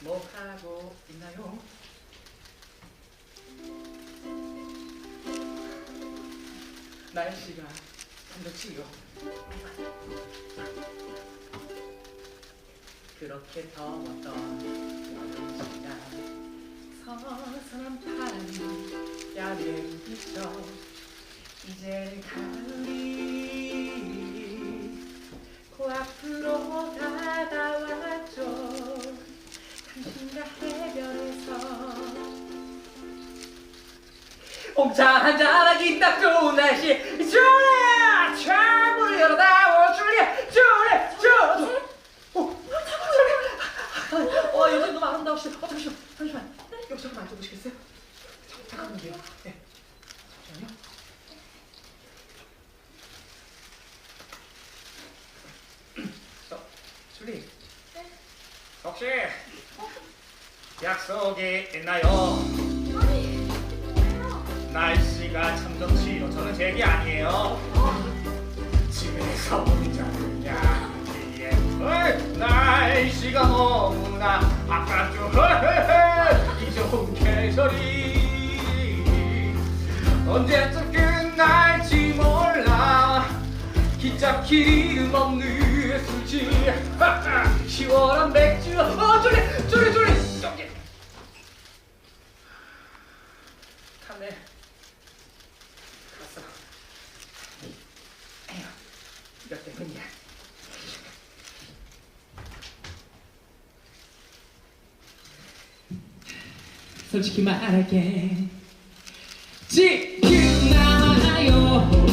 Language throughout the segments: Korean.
뭐 하고 있나요? 날씨가 참 좋지요. 그렇게 더웠던 여름 시간 서서한 바람이 야외를 비춰 이제는 가을이 옥차 한잔하기 딱 좋은 날씨. 줄리아 창문을 열어다오 줄리아 줄리아 줄리아. 어, 어 여기 너무 아름다우시죠 어 잠시만 잠시만. 여기 잠깐 앉아보시겠어요? 잠- 잠깐만요. 네. 잠시만요. 저 줄리. 혹시 약속이 있나요? 날씨가 참 좋지요. 저는 제기 아니에요. 집에서 혼자 그냥 어이, 날씨가 너무나 아깝죠. 이 좋은 계절이 언제쯤 끝날지 몰라 기찻길 이름 없는 술집 시원한 맥주 어 졸리 탔네 갔어 에휴 이것 때문이야 솔직히 말할게 지금 나와요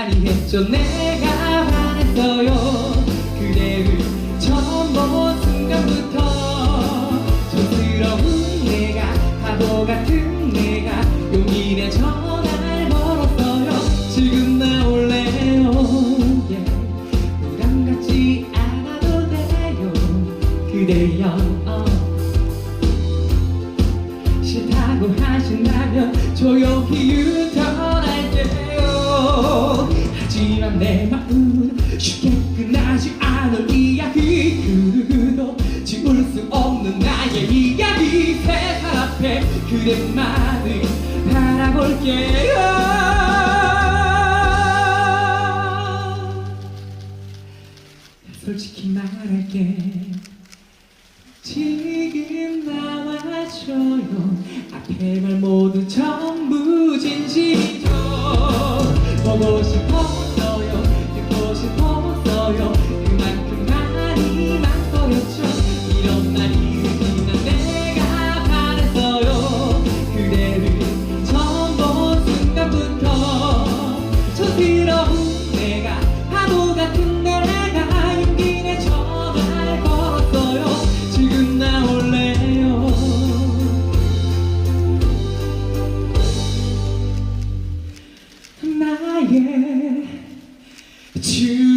많이 했죠? 내가 반했어요. 그대를 처음 본 순간부터 촌스러운 내가 바보 같은 내가 내 전화를 걸었어요. 지금 나올래요. 부담 갖지 않아도 돼요. 그대여 어. 싫다고 하신다면 조용히 유턴 하지만 내 마음은 쉽게 끝나지 않을 이야기. 그도 지울 수 없는 나의 이야기. 세상 앞에 그대만을 바라볼게요. 솔직히 말할게. 지금 나와줘요. 앞에 말 모두 전부 진실이죠. 보고 싶 나의 줄리아